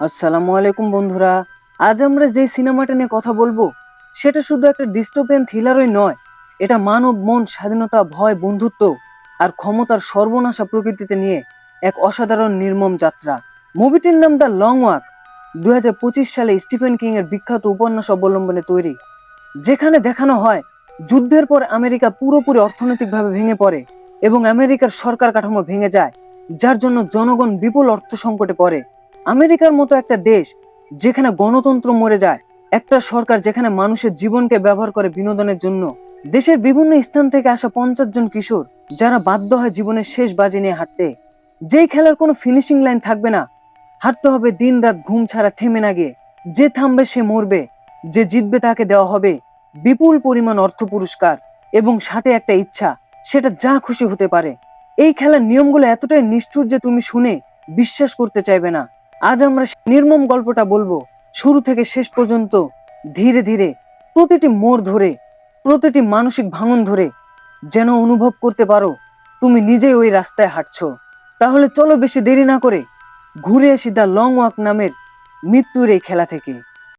আসসালামু আলাইকুম বন্ধুরা। আজ আমরা যে সিনেমাটা নিয়ে কথা বলব, সেটা শুধু একটা ডিস্টোপিয়ান থ্রিলারই নয়, এটা মানব মন, স্বাধীনতা, ভয়, বন্ধুত্ব আর ক্ষমতার সর্বনাশা প্রকৃতিতে নিয়ে এক অসাধারণ নির্মম যাত্রা। মুভিটির নাম দ্য লং ওয়াক। দুই হাজার পঁচিশ সালে স্টিফেন কিং এর বিখ্যাত উপন্যাস অবলম্বনে তৈরি, যেখানে দেখানো হয়, যুদ্ধের পর আমেরিকা পুরোপুরি অর্থনৈতিকভাবে ভেঙে পড়ে এবং আমেরিকার সরকার কাঠামো ভেঙে যায়, যার জন্য জনগণ বিপুল অর্থ সংকটে পড়ে। আমেরিকার মতো একটা দেশ যেখানে গণতন্ত্র মরে যায়, একটা সরকার যেখানে মানুষের জীবনকে ব্যবহার করে বিনোদনের জন্য। দেশের বিভিন্ন স্থান থেকে আসা পঞ্চাশ জন কিশোর, যারা বাধ্য হয় জীবনের শেষ বাজি নিয়ে হাঁটতে। যেই খেলার কোনো ফিনিশিং লাইন থাকবে না। হাঁটতে হবে দিন রাত ঘুম ছাড়া থেমে না গিয়ে। যে থামবে সে মরবে, যে জিতবে তাকে দেওয়া হবে। বিপুল পরিমাণ অর্থ পুরস্কার এবং সাথে একটা ইচ্ছা, সেটা যা খুশি হতে পারে। এই খেলার নিয়মগুলো এতটাই নিষ্ঠুর যে তুমি শুনে বিশ্বাস করতে চাইবে না। আজ আমরা নির্মম গল্পটা বলব। শুরু থেকে শেষ পর্যন্ত ধীরে ধীরে প্রতিটি মোড় ধরে, প্রতিটি মানসিক ভাঙন ধরে যেন অনুভব করতে পারো, তুমি নিজেই ওই রাস্তায় হাঁটছো। তাহলে চলো বেশি দেরি না করে ঘুরে আসি দ্য লং ওয়াক নামের মৃত্যুর এই খেলা থেকে।